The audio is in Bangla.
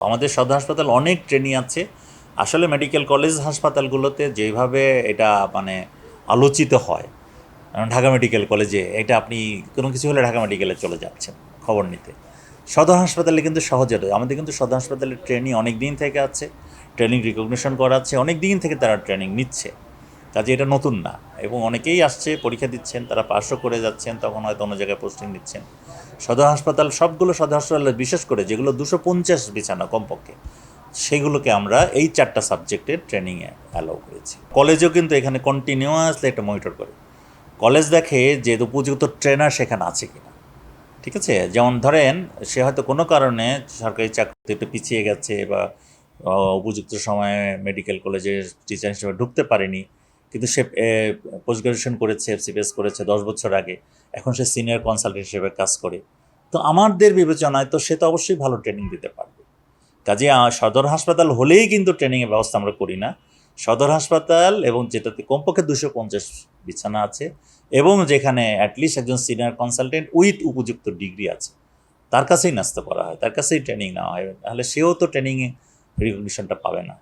আমাদের সদর হাসপাতাল অনেক ট্রেনিং আছে। আসলে মেডিকেল কলেজ হাসপাতালগুলোতে যেভাবে এটা মানে আলোচিত হয় ঢাকা মেডিকেল কলেজে এটা আপনি কোনো কিছু হলে ঢাকা মেডিকেলে চলে যাচ্ছেন খবর নিতে। সদর হাসপাতালে কিন্তু সহজে নয়। আমাদের কিন্তু সদর হাসপাতালে ট্রেনিং অনেক দিন থেকে আছে ট্রেনিং রিকগনিশন করা আছে অনেক দিন থেকে তারা ট্রেনিং নিচ্ছে। কাজে এটা নতুন না। এবং অনেকেই আসছে, পরীক্ষা দিচ্ছেন, তারা পাশও করে যাচ্ছেন, তখন হয়তো অন্য জায়গায় পোস্টিং নিচ্ছেন সদর হাসপাতাল, সবগুলো সদর হাসপাতালে বিশেষ করে যেগুলো দুশো পঞ্চাশ বিছানা কমপক্ষে, সেগুলোকে আমরা এই চারটা সাবজেক্টের ট্রেনিংয়ে অ্যালাউ করেছি। কলেজেও কিন্তু এখানে কন্টিনিউয়াসলি একটা মনিটর করে। কলেজ দেখে যে উপযুক্ত ট্রেনার সেখানে আছে কিনা। ঠিক আছে? যেমন ধরেন, সে হয়তো কোনো কারণে সরকারি চাকরিতে একটু পিছিয়ে গেছে বা উপযুক্ত সময়ে মেডিকেল কলেজে টিচার হিসেবে ঢুকতে পারেনি কিন্তু সে পোস্ট গ্রাজুয়েশন করেছে এফসিপিএস করেছে দশ বছর আগে। এখন সে সিনিয়র কনসালটেন্ট হিসেবে কাজ করে। তো আমাদের বিবেচনায় তো সে তো অবশ্যই ভালো ট্রেনিং দিতে পারবে। কাজে সদর হাসপাতাল হলেই কিন্তু ট্রেনিংয়ের ব্যবস্থা আমরা করি না। সদর হাসপাতাল এবং যেটাতে কমপক্ষে দুশো পঞ্চাশ বিছানা আছে এবং যেখানে অ্যাটলিস্ট একজন সিনিয়র কনসালটেন্ট উইথ উপযুক্ত ডিগ্রি আছে। তার কাছেই নাস্তা করা হয়, তার কাছেই ট্রেনিং নেওয়া হয়। তাহলে সেও তো ট্রেনিংয়ে রিকগনিশনটা পাবে না।